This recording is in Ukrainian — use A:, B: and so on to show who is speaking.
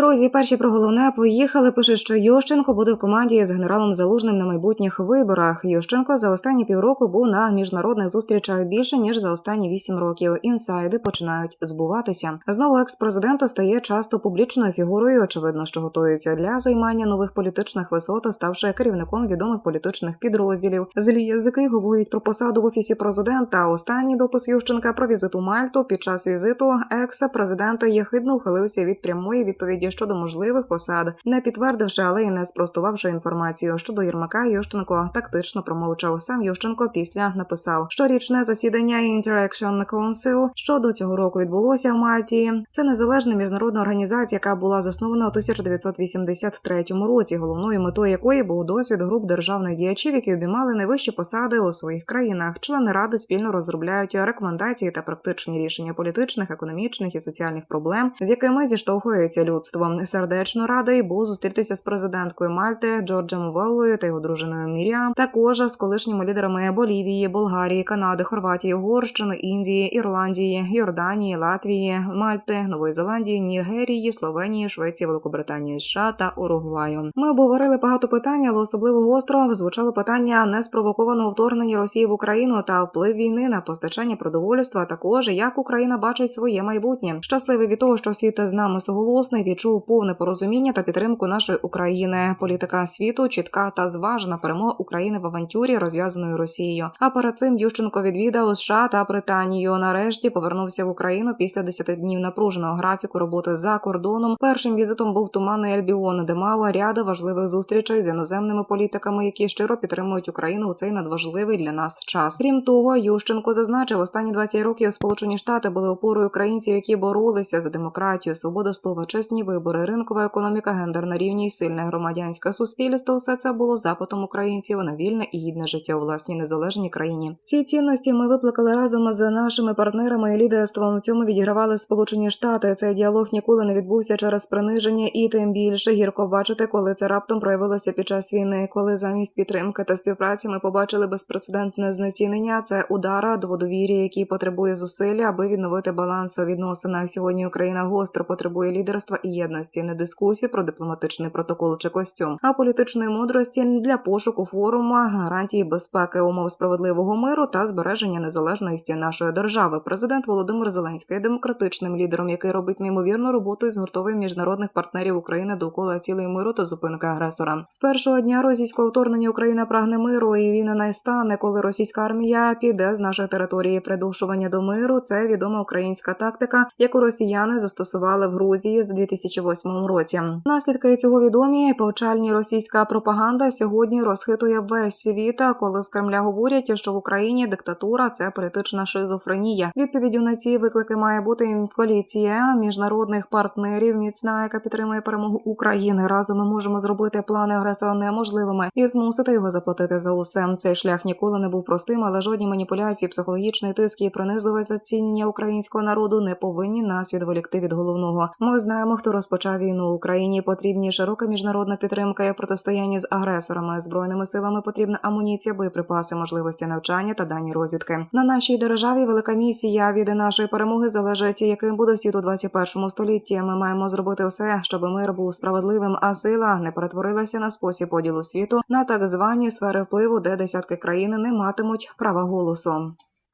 A: Друзі, перші про головне поїхали. Пише, що Ющенко буде в команді з генералом Залужним на майбутніх виборах. Ющенко за останні півроку був на міжнародних зустрічах більше ніж за останні вісім років. Інсайди починають збуватися. Знову екс-президент стає часто публічною фігурою. Очевидно, що готується для займання нових політичних висот, ставши керівником відомих політичних підрозділів. Злі язики говорять про посаду в офісі президента. Останній допис Ющенка про візит у Мальту під час візиту екс-президента єхидно ухилився від прямої відповіді щодо можливих посад, не підтвердивши, але й не спростувавши інформацію щодо Єрмака. Ющенко тактично промовчав. Сам Ющенко після написав, що річне засідання Interaction Council, що до цього року відбулося в Мальті. Це незалежна міжнародна організація, яка була заснована у 1983 році, головною метою якої був досвід груп державних діячів, які обіймали найвищі посади у своїх країнах. Члени ради спільно розробляють рекомендації та практичні рішення політичних, економічних і соціальних проблем, з якими зіштовхується людство. Сердечно радий був зустрітися з президенткою Мальти Джорджем Веллою та його дружиною Міріам, також з колишніми лідерами Болівії, Болгарії, Канади, Хорватії, Угорщини, Індії, Ірландії, Йорданії, Латвії, Мальти, Нової Зеландії, Нігерії, Словенії, Швеції, Великобританії, США та Уругваю. Ми обговорили багато питань, але особливо гостро звучало питання неспровокованого вторгнення Росії в Україну та вплив війни на постачання продовольства. Також як Україна бачить своє майбутнє. Щасливий від того, що світ з нами соголосний, відчув повне порозуміння та підтримку нашої України. Політика світу чітка та зважена перемога України в авантюрі, розв'язаною Росією. А перед цим Ющенко відвідав США та Британію. Нарешті повернувся в Україну після 10 днів напруженого графіку роботи за кордоном. Першим візитом був туманний Альбіон, де мав ряда важливих зустрічей з іноземними політиками, які щиро підтримують Україну у цей надважливий для нас час. Крім того, Ющенко зазначив, останні 20 років Сполучені Штати були опорою українців, які боролися за демократію, свободу слова, чесні вибори, ринкова економіка, гендерна рівність, сильне громадянське суспільство. Все це було запитом українців на вільне і гідне життя у власній незалежній країні. Ці цінності ми викликали разом з нашими партнерами і лідерством. В цьому відігравали Сполучені Штати. Цей діалог ніколи не відбувся через приниження, і тим більше гірко бачити, коли це раптом проявилося під час війни, коли замість підтримки та співпраці ми побачили безпрецедентне знецінення. Це удара до довір'я, який потребує зусилля, аби відновити баланс у відносинах. Сьогодні Україна гостро потребує лідерства і єдності, не дискусії про дипломатичний протокол чи костюм, а політичної мудрості для пошуку форума, гарантії безпеки, умов справедливого миру та збереження незалежності нашої держави. Президент Володимир Зеленський є демократичним лідером, який робить неймовірну роботу із гуртовим міжнародних партнерів України довкола цілей миру та зупинки агресора. З першого дня російського вторгнення Україна прагне миру, і він не стане, коли російська армія піде з нашої території. Придушування до миру це відома українська тактика, яку росіяни застосували в Грузії з 2008 році. Наслідки цього відомі повчальні російська пропаганда сьогодні розхитує весь світ, коли з Кремля говорять, що в Україні диктатура це політична шизофренія. Відповіддю на ці виклики має бути коаліція міжнародних партнерів, міцна, яка підтримує перемогу України. Разом ми можемо зробити плани агресора неможливими і змусити його заплатити за усе. Цей шлях ніколи не був простим, але жодні маніпуляції, психологічний тиск і принизливе зацінення українського народу не повинні нас відволікти від головного. Ми знаємо, хто розпочав війну Україні. Потрібні широка міжнародна підтримка і протистояння з агресорами. Збройними силами потрібна амуніція, боєприпаси, можливості навчання та дані розвідки. На нашій державі велика місія від нашої перемоги залежить, яким буде світ у 21 столітті. Ми маємо зробити все, щоб мир був справедливим, а сила не перетворилася на спосіб поділу світу на так звані сфери впливу, де десятки країн не матимуть права голосу.